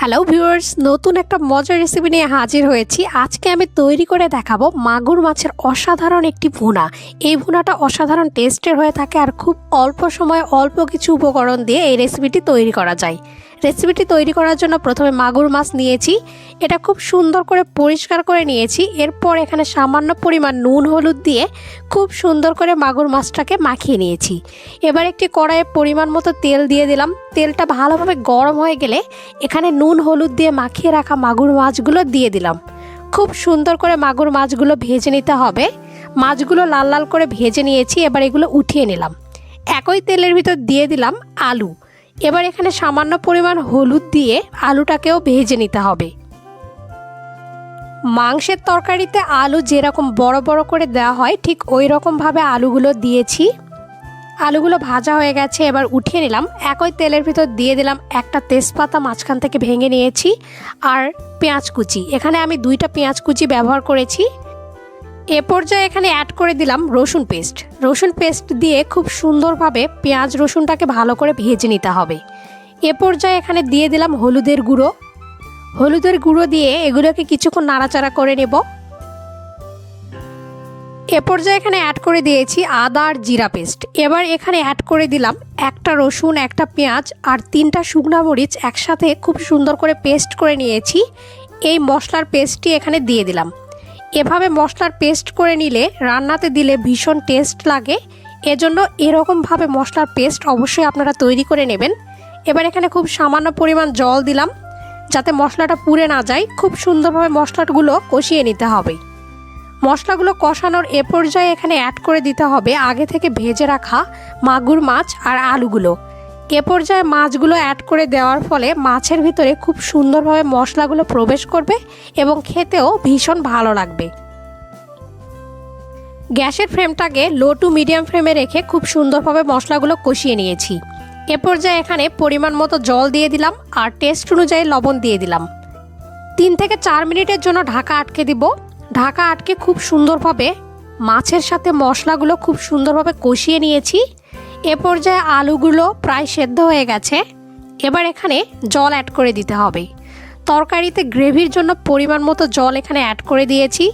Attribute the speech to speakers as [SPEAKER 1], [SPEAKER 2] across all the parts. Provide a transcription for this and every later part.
[SPEAKER 1] Hello viewers নতুন একটা মজার রেসিপি নিয়ে হাজির হয়েছি। আজকে আমি তৈরি করে দেখাবো মাগুর মাছের অসাধারণ একটি ভুনা। এই ভুনাটা অসাধারণ টেস্টের হয়ে থাকে আর খুব অল্প সময়ে অল্প কিছু উপকরণ দিয়ে এই রেসিপিটি তৈরি করা যায়। রেসিপিটি তৈরি করার জন্য প্রথমে মাগুর মাছ নিয়েছি। এটা খুব সুন্দর করে পরিষ্কার করে নিয়েছি। এরপর এখানে সামান্য পরিমাণ নুন, হলুদ দিয়ে খুব সুন্দর করে মাগুর মাছটাকে মাখিয়ে নিয়েছি। এবার একটি কড়াইয়ে পরিমাণ মতো তেল দিয়ে দিলাম। তেলটা ভালোভাবে গরম হয়ে গেলে এখানে নুন, হলুদ দিয়ে মাখিয়ে রাখা মাগুর মাছগুলো দিয়ে দিলাম। খুব সুন্দর করে মাগুর মাছগুলো ভেজে নিতে হবে। মাছগুলো লাল লাল করে ভেজে নিয়েছি। এবার এগুলো উঠিয়ে নিলাম। একই তেলের ভিতর দিয়ে দিলাম আলু। এবার এখানে সামান্য পরিমাণ হলুদ দিয়ে আলুটাকেও ভেজে নিতে হবে। মাংসের তরকারিতে আলু যেরকম বড় বড় করে দেওয়া হয়, ঠিক ওই রকমভাবে আলুগুলো দিয়েছি। আলুগুলো ভাজা হয়ে গেছে, এবার উঠিয়ে নিলাম। একই তেলের ভিতর দিয়ে দিলাম একটা তেজপাতা, মাঝখান থেকে ভেঙে নিয়েছি। আর পেঁয়াজ কুচি। এখানে আমি দুইটা পেঁয়াজ কুচি ব্যবহার করেছি। এ পর্যায়ে এখানে অ্যাড করে দিলাম রসুন পেস্ট রসুন পেস্ট দিয়ে খুব সুন্দরভাবে পেঁয়াজ রসুনটাকে ভালো করে ভেজে নিতে হবে। এ পর্যায়ে এখানে দিয়ে দিলাম হলুদের গুঁড়ো। হলুদের গুঁড়ো দিয়ে এগুলোকে কিছুক্ষণ নাড়াচাড়া করে নেব। এ পর্যায়ে এখানে অ্যাড করে দিয়েছি আদা আর জিরা পেস্ট এবার এখানে অ্যাড করে দিলাম একটা রসুন, একটা পেঁয়াজ আর তিনটা শুকনা মরিচ একসাথে খুব সুন্দর করে পেস্ট করে নিয়েছি। এই মশলার পেস্টটি এখানে দিয়ে দিলাম। এভাবে মশলার পেস্ট করে নিলে রান্নাতে দিলে ভীষণ টেস্ট লাগে। এজন্য এরকমভাবে মশলার পেস্ট অবশ্যই আপনারা তৈরি করে নেবেন। এবার এখানে খুব সামান্য পরিমাণ জল দিলাম, যাতে মশলাটা পুড়ে না যায়। খুব সুন্দরভাবে মশলাগুলো কষিয়ে নিতে হবে। মশলাগুলো কষানোর এ পর্যায়ে এখানে অ্যাড করে দিতে হবে আগে থেকে ভেজে রাখা মাগুর মাছ আর আলুগুলো। এ পর্যায়ে মাছগুলো অ্যাড করে দেওয়ার ফলে মাছের ভিতরে খুব সুন্দরভাবে মশলাগুলো প্রবেশ করবে এবং খেতেও ভীষণ ভালো লাগবে। গ্যাসের ফ্রেমটাকে লো টু মিডিয়াম ফ্লেমে রেখে খুব সুন্দরভাবে মশলাগুলো কষিয়ে নিয়েছি। এ পর্যায়ে এখানে পরিমাণ মতো জল দিয়ে দিলাম আর টেস্ট অনুযায়ী লবণ দিয়ে দিলাম। তিন থেকে চার মিনিটের জন্য ঢাকা আটকে দিব। ঢাকা আটকে খুব সুন্দরভাবে মাছের সাথে মশলাগুলো খুব সুন্দরভাবে কষিয়ে নিয়েছি। এ পর্যায়ে আলুগুলো প্রায় সেদ্ধ হয়ে গেছে। এবার এখানে জল অ্যাড করে দিতে হবে। তরকারিতে গ্রেভির জন্য পরিমাণ মতো জল এখানে অ্যাড করে দিয়েছি।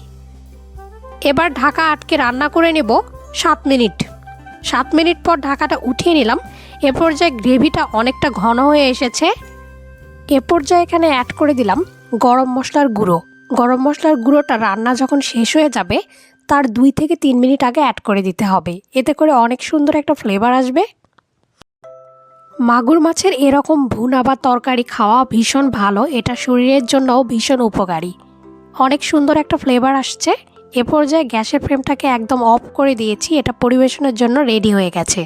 [SPEAKER 1] এবার ঢাকা আটকে রান্না করে নেব সাত মিনিট। সাত মিনিট পর ঢাকাটা উঠিয়ে নিলাম। এ পর্যায়ে গ্রেভিটা অনেকটা ঘন হয়ে এসেছে। এ পর্যায়ে এখানে অ্যাড করে দিলাম গরম মশলার গুঁড়ো। গরম মশলার গুঁড়োটা রান্না যখন শেষ হয়ে যাবে তার দুই থেকে তিন মিনিট আগে অ্যাড করে দিতে হবে। এতে করে অনেক সুন্দর একটা ফ্লেভার আসবে। মাগুর মাছের এরকম ভুনা বা তরকারি খাওয়া ভীষণ ভালো। এটা শরীরের জন্যও ভীষণ উপকারী। অনেক সুন্দর একটা ফ্লেভার আসছে। এ পর্যায়ে গ্যাসের ফ্লেমটাকে একদম অফ করে দিয়েছি। এটা পরিবেশনের জন্য রেডি হয়ে গেছে।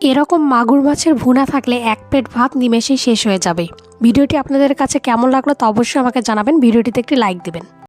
[SPEAKER 1] এরকম মাগুর মাছের ভুনা থাকলে এক প্লেট ভাত নিমেষেই শেষ হয়ে যাবে। ভিডিওটি আপনাদের কাছে কেমন লাগল তা অবশ্যই আমাকে জানাবেন। ভিডিওটিতে একটি লাইক দেবেন।